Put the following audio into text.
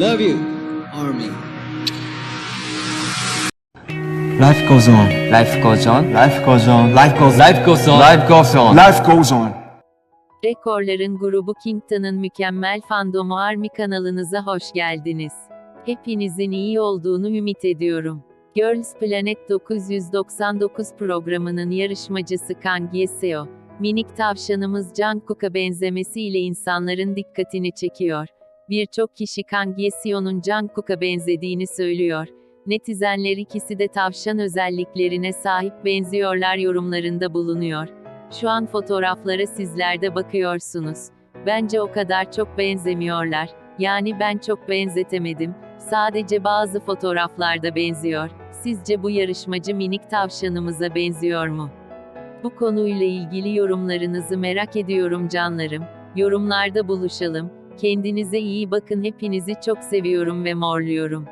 Love you, Army. Life goes on. Life goes on. Life goes on. Life goes. Life goes on. Life goes on. Life goes on. Rekorların grubu Kington'ın mükemmel fandomu Army kanalınıza hoş geldiniz. Hepinizin iyi olduğunu ümit ediyorum. Girls Planet 999 programının yarışmacısı Kang Yeseo, minik tavşanımız Jungkook'a benzemesiyle insanların dikkatini çekiyor. Birçok kişi Kang Yeseo'nun Jungkook'a benzediğini söylüyor. Netizenler ikisi de tavşan özelliklerine sahip benziyorlar yorumlarında bulunuyor. Şu an fotoğraflara sizler de bakıyorsunuz. Bence o kadar çok benzemiyorlar. Yani ben çok benzetemedim. Sadece bazı fotoğraflarda benziyor. Sizce bu yarışmacı minik tavşanımıza benziyor mu? Bu konuyla ilgili yorumlarınızı merak ediyorum canlarım. Yorumlarda buluşalım. Kendinize iyi bakın. Hepinizi çok seviyorum ve morluyorum.